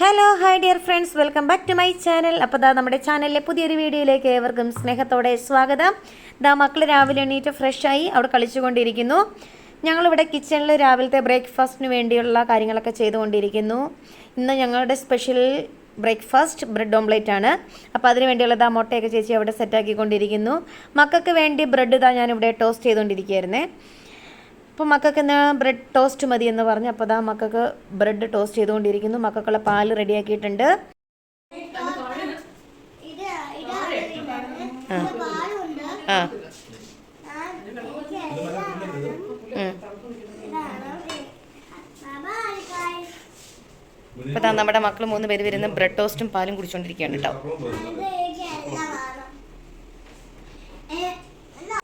Hello hi dear friends welcome back to my channel അപ്പോൾ ദാ നമ്മുടെ ചാനലിലെ പുതിയൊരു വീഡിയോയിലേക്ക് ഏവർക്കും സ്നേഹത്തോടെ സ്വാഗതം. ദാ മക്കൾ രാവിലെ എണീറ്റ് ഫ്രഷായി അവിടെ കളിച്ചുകൊണ്ടിരിക്കുന്നു. ഞങ്ങളിവിടെ കിച്ചണിൽ രാവിലത്തെ ബ്രേക്ക്ഫാസ്റ്റിന് വേണ്ടിയുള്ള കാര്യങ്ങളൊക്കെ ചെയ്തുകൊണ്ടിരിക്കുന്നു. ഇന്ന് ഞങ്ങളുടെ സ്പെഷ്യൽ ബ്രേക്ക്ഫാസ്റ്റ് ബ്രെഡ് ഓംലേറ്റ് ആണ്. അപ്പോൾ അതിന് വേണ്ടിയുള്ള ദാ മുട്ടയൊക്കെ ചേച്ചി അവിടെ സെറ്റാക്കിക്കൊണ്ടിരിക്കുന്നു മക്കൾക്ക് വേണ്ടി ബ്രെഡ് ഇതാ ഞാനിവിടെ ടോസ്റ്റ് ചെയ്തുകൊണ്ടിരിക്കുകയായിരുന്നേ. അപ്പോൾ മക്കൾക്ക് എന്നാ ബ്രെഡ് ടോസ്റ്റ് മതി എന്ന് പറഞ്ഞു അപ്പോൾ അതാ മക്കൾക്ക് ബ്രെഡ് ടോസ്റ്റ് ചെയ്തുകൊണ്ടിരിക്കുന്നു. മക്കൾക്കുള്ള പാൽ റെഡിയാക്കിയിട്ടുണ്ട്. ആ. ദാ നമ്മുടെ മക്കൾ മൂന്ന് പേര് വരുന്ന ബ്രെഡ് ടോസ്റ്റും പാലും കുടിച്ചുകൊണ്ടിരിക്കുകയാണ് കേട്ടോ ഇത് എനിക്ക് എല്ലാം വേണം ഏ എന്നാ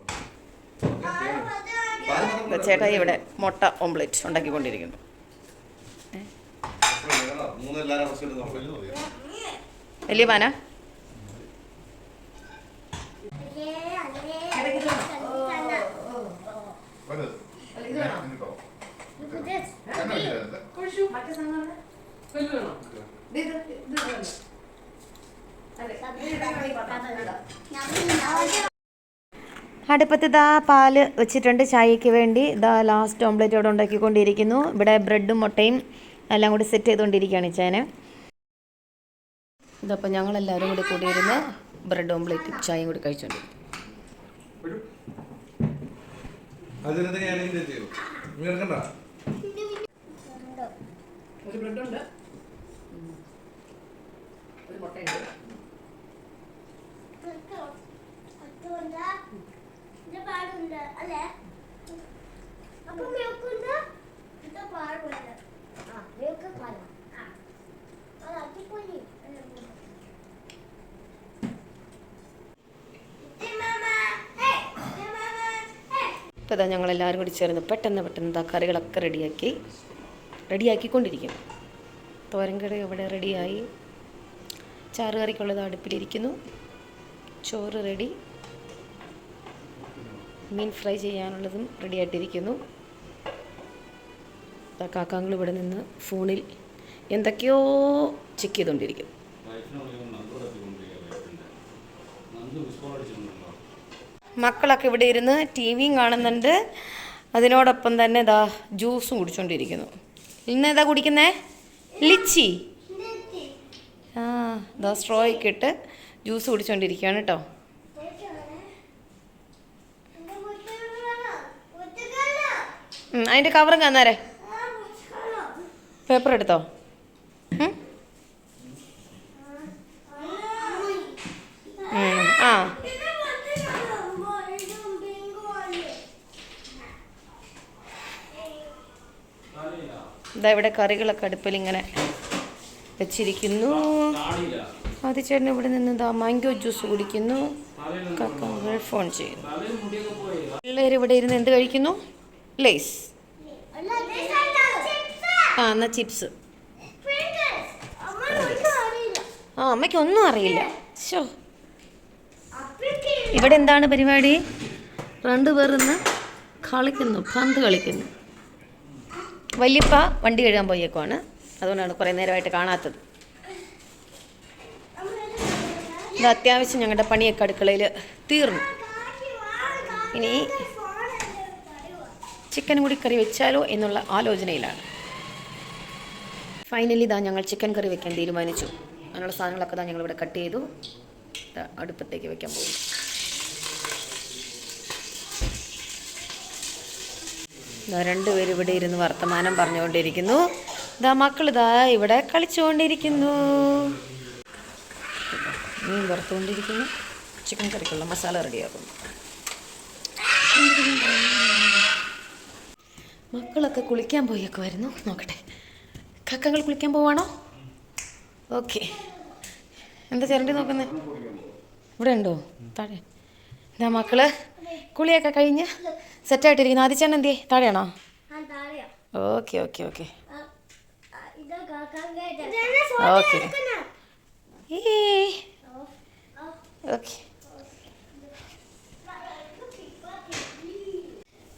ആരും ചേട്ടായി ഇവിടെ മുട്ട ഓംലെറ്റ് ഉണ്ടാക്കിക്കൊണ്ടിരിക്കുന്നു വലിയ പാന കണ്ടിട്ടല്ല അടുപ്പത്ത് ഇതാ പാൽ വെച്ചിട്ടുണ്ട് ചായയ്ക്ക് വേണ്ടി. ഇതാ ലാസ്റ്റ് ഓംലെറ്റ് അവിടെ ഉണ്ടാക്കിക്കൊണ്ടിരിക്കുന്നു. ഇവിടെ ബ്രെഡും മുട്ടയും എല്ലാം കൂടി സെറ്റ് ചെയ്തുകൊണ്ടിരിക്കുകയാണ് ചേനെ ഇതപ്പോൾ ഞങ്ങളെല്ലാവരും കൂടി കൂടിയിരുന്ന് ബ്രെഡ് ഓംലെറ്റും ചായയും കൂടി ബ്രെഡുണ്ട് ഒരു മുട്ടയുണ്ട്. പാടുണ്ട് അല്ലേ? അപ്പൊ ആ ഞങ്ങളെല്ലാവരും കൂടി ചേർന്ന് പെട്ടെന്ന് പെട്ടെന്ന് ഇതാ കറികളൊക്കെ റെഡിയാക്കി റെഡിയാക്കിക്കൊണ്ടിരിക്കുന്നു. തോരൻ കറി ഇവിടെ റെഡിയായി. ചാറുകറിക്കുള്ളത് അടുപ്പിലിരിക്കുന്നു. ചോറ് റെഡി. മീൻ ഫ്രൈ ചെയ്യാനുള്ളതും റെഡി ആയിട്ടിരിക്കുന്നു. ദാ കാക്കാങ്ങൾ ഇവിടെ നിന്ന് ഫോണിൽ എന്തൊക്കെയോ ചെക്ക് ചെയ്തുകൊണ്ടിരിക്കുന്നു മക്കളൊക്കെ ഇവിടെ ഇരുന്ന് ടി വിയും കാണുന്നുണ്ട്. അതിനോടൊപ്പം തന്നെ ഇതാ ജ്യൂസും കുടിച്ചുകൊണ്ടിരിക്കുന്നു ഇന്ന് ഏതാ കുടിക്കുന്നേ? ലിച്ചി. ആ ഇതാ സ്ട്രോയ്ക്ക് ഇട്ട് ജ്യൂസ് കുടിച്ചുകൊണ്ടിരിക്കുകയാണ് കേട്ടോ. അതിന്റെ കവറും കാണാരേ പേപ്പർ എടുത്തോ? ആ. ഇതാ ഇവിടെ കറികളൊക്കെ അടുപ്പിൽ ഇങ്ങനെ വെച്ചിരിക്കുന്നു. ആദ്യചേട്ടൻ ഇവിടെ നിന്ന് ഇതാ മാംഗോ ജ്യൂസ് കുടിക്കുന്നു. കക്കാകൾ ഫോൺ ചെയ്യുന്നു. പിള്ളേർ ഇവിടെ ഇരുന്ന് എന്ത് കഴിക്കുന്നു? ലേസ് ആ എന്നാ ചിപ്സ് ആ അമ്മയ്ക്ക് ഒന്നും അറിയില്ല. ഷോ ഇവിടെ എന്താണ് പരിപാടി? രണ്ടുപേർ ഇന്ന് കളിക്കുന്നു പന്ത് കളിക്കുന്നു. വല്യപ്പ വണ്ടി കഴുകാൻ പോയേക്കുവാണ്. അതുകൊണ്ടാണ് കുറേ നേരമായിട്ട് കാണാത്തത്. ഇത് അത്യാവശ്യം ഞങ്ങളുടെ പണിയൊക്കെ അടുക്കളയിൽ തീർന്നു. ഇനി ചിക്കൻ കൂടി കറി വെച്ചാലോ എന്നുള്ള ആലോചനയിലാണ്. ഫൈനലി ഇതാ ഞങ്ങൾ ചിക്കൻ കറി വെക്കാൻ തീരുമാനിച്ചു. അങ്ങനെയുള്ള സാധനങ്ങളൊക്കെ ഇതാ ഞങ്ങളിവിടെ കട്ട് ചെയ്തു. അടുപ്പത്തേക്ക് വെക്കാൻ പോകും രണ്ടുപേരും ഇവിടെ ഇരുന്ന് വർത്തമാനം പറഞ്ഞുകൊണ്ടിരിക്കുന്നു. ഇതാ മക്കൾ ഇതാ ഇവിടെ കളിച്ചുകൊണ്ടിരിക്കുന്നു. മീൻ വറുത്തുകൊണ്ടിരിക്കുന്നു. ചിക്കൻ കറിക്കുള്ള മസാല റെഡിയാക്കുന്നു മക്കളൊക്കെ കുളിക്കാൻ പോയൊക്കെ വരുന്നു. നോക്കട്ടെ. കക്കകൾ കുളിക്കാൻ പോവാണോ? ഓക്കെ. എന്താ ചേരണ്ടി നോക്കുന്നത് ഇവിടെ ഉണ്ടോ? താഴെ. എന്താ മക്കൾ. കുളിയൊക്കെ കഴിഞ്ഞ് സെറ്റായിട്ടിരിക്കുന്നു. ആദ്യച്ചേട്ടൻ എന്തിയേ? താഴെയാണോ? Okay okay okay. ഓക്കെ. ഏ ഓക്കെ.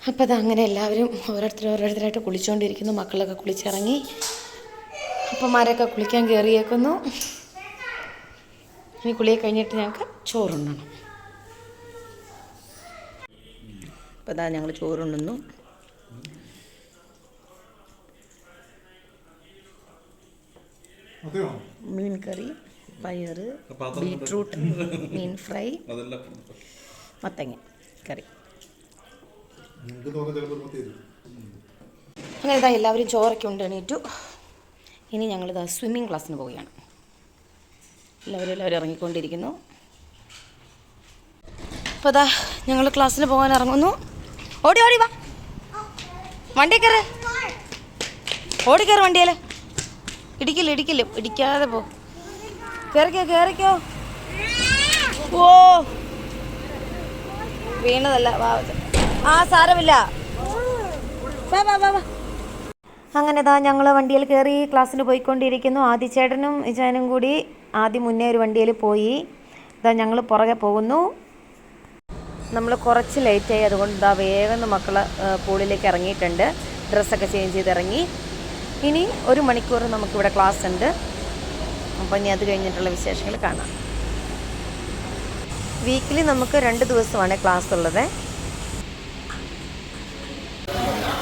അപ്പോൾ അതങ്ങനെ എല്ലാവരും ഓരോരുത്തർ ഓരോരുത്തരായിട്ട് കുളിച്ചുകൊണ്ടിരിക്കുന്നു മക്കളൊക്കെ കുളിച്ചിറങ്ങി. അപ്പന്മാരൊക്കെ കുളിക്കാൻ കയറിയേക്കുന്നു ഇനി കുളിയെ കഴിഞ്ഞിട്ട് ഞങ്ങൾക്ക് ചോറുണ്ണണം. അപ്പോൾ അതാ ഞങ്ങൾ ചോറുണ്ണുന്നു. മീൻ കറി പയർ ബീറ്റ്റൂട്ട് ബീട്രൂട്ട് മീൻ ഫ്രൈ മത്തങ്ങ കറി. അങ്ങനെ ഇതാ എല്ലാവരും ചോറൊക്കെ ഉണ്ട് എണീറ്റു. ഇനി ഞങ്ങളിതാ സ്വിമ്മിങ് ക്ലാസ്സിന് പോവുകയാണ്. എല്ലാവരും എല്ലാവരും ഇറങ്ങിക്കൊണ്ടിരിക്കുന്നു. അപ്പോൾ അതാ ഞങ്ങൾ ക്ലാസ്സിന് പോകാൻ ഇറങ്ങുന്നു. ഓടി ഓടി വാ. വണ്ടി കയറ്. ഓടി കയറ് വണ്ടിയിൽ ഇടിക്കില്ല ഇടിക്കില്ല ഇടിക്കാതെ പോ. കയറിക്കോ കയറിക്കോ ഓ. വീണതല്ല വാ ആ സാരമില്ല. വാ വാ വാ വാ. അങ്ങനെ ഇതാ ഞങ്ങൾ വണ്ടിയിൽ കയറി ക്ലാസ്സിന് പോയിക്കൊണ്ടിരിക്കുന്നു. ആദിച്ചേട്ടനും ഇച്ചാനും കൂടി ആദ്യം മുന്നേ ഒരു വണ്ടിയിൽ പോയി. ഇതാ ഞങ്ങൾ പുറകെ പോകുന്നു. നമ്മൾ കുറച്ച് ലേറ്റായി അതുകൊണ്ട് ഇതാ വേഗം മക്കൾ പൂളിലേക്ക് ഇറങ്ങിയിട്ടുണ്ട്. ഡ്രസ്സൊക്കെ ചേഞ്ച് ചെയ്ത് ഇറങ്ങി ഇനി ഒരു മണിക്കൂർ നമുക്കിവിടെ ക്ലാസ് ഉണ്ട്. അപ്പം ഇനി അത് കഴിഞ്ഞിട്ടുള്ള വിശേഷങ്ങൾ കാണാം. വീക്കിലി നമുക്ക് രണ്ട് ദിവസമാണ് ക്ലാസ് ഉള്ളത്.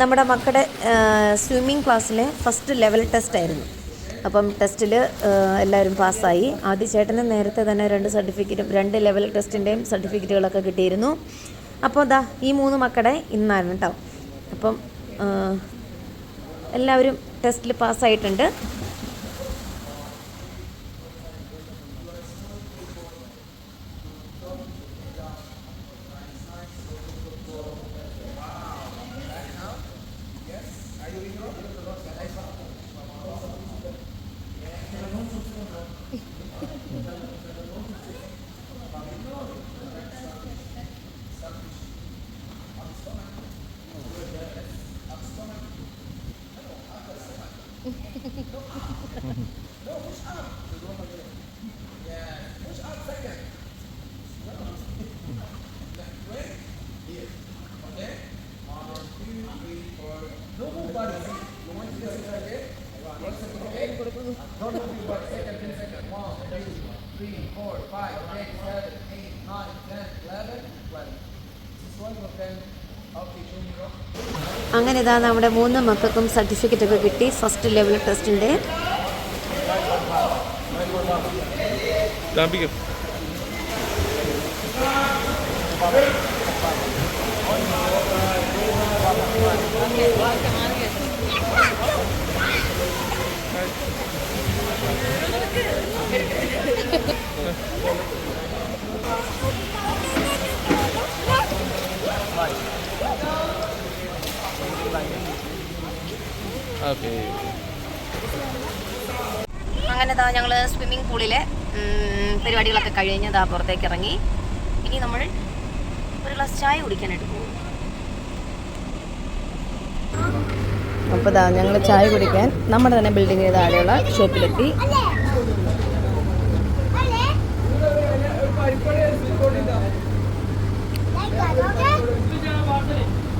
നമ്മുടെ മക്കളുടെ സ്വിമ്മിംഗ് ക്ലാസ്സിലെ ഫസ്റ്റ് ലെവൽ ടെസ്റ്റ് ആയിരുന്നു. അപ്പം ടെസ്റ്റിൽ എല്ലാവരും പാസ്സായി. ആദ്യ ചേട്ടന് നേരത്തെ തന്നെ രണ്ട് സർട്ടിഫിക്കറ്റും രണ്ട് ലെവൽ ടെസ്റ്റിന്റെയും സർട്ടിഫിക്കറ്റുകളൊക്കെ കിട്ടിയിരുന്നു. അപ്പോൾ ദാ ഈ മൂന്ന് മക്കളുടെ ഇന്നായിരുന്നു കേട്ടോ അപ്പം എല്ലാവരും ടെസ്റ്റിൽ പാസ്സായിട്ടുണ്ട്. അങ്ങനെ ഇതാ നമ്മുടെ മൂന്ന് മക്കൾക്കും സർട്ടിഫിക്കറ്റ് ഒക്കെ കിട്ടി. ഫസ്റ്റ് ലെവൽ ടെസ്റ്റിന്റെ കാണിക്കും അങ്ങനെ ഇതാ ഞങ്ങൾ സ്വിമ്മിംഗ് പൂളിലെ പരിപാടികളൊക്കെ കഴിഞ്ഞ് ഇതാ പുറത്തേക്ക് ഇറങ്ങി. ഇനി നമ്മൾ ഒരു ഗ്ലാസ് ചായ കുടിക്കാനായിട്ട് പോകും. അപ്പോൾ ഇതാ ഞങ്ങൾ ചായ കുടിക്കാൻ നമ്മുടെ തന്നെ ബിൽഡിങ്ങിന് താഴെയുള്ള ഷോപ്പിലെത്തി അല്ലേ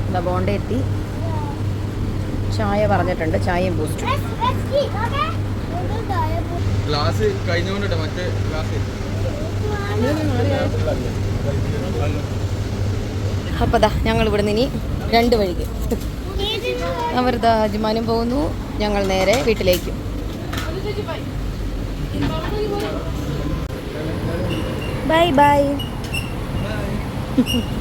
ഇതാ ബോണ്ട എത്തി. ചായ പറഞ്ഞിട്ടുണ്ട് ചായയും ബൂസ്റ്റും ഗ്ലാസ് കഴിഞ്ഞുകൊണ്ടിട്ട് മറ്റേ ഗ്ലാസ്. അപ്പോൾ ദാ ഞങ്ങൾ ഇവിടെ നിന്ന് ഇനി രണ്ട് വഴിക്ക്. അവരിതാ അജ്മാനും പോകുന്നു ഞങ്ങൾ നേരെ വീട്ടിലേക്ക്. Bye bye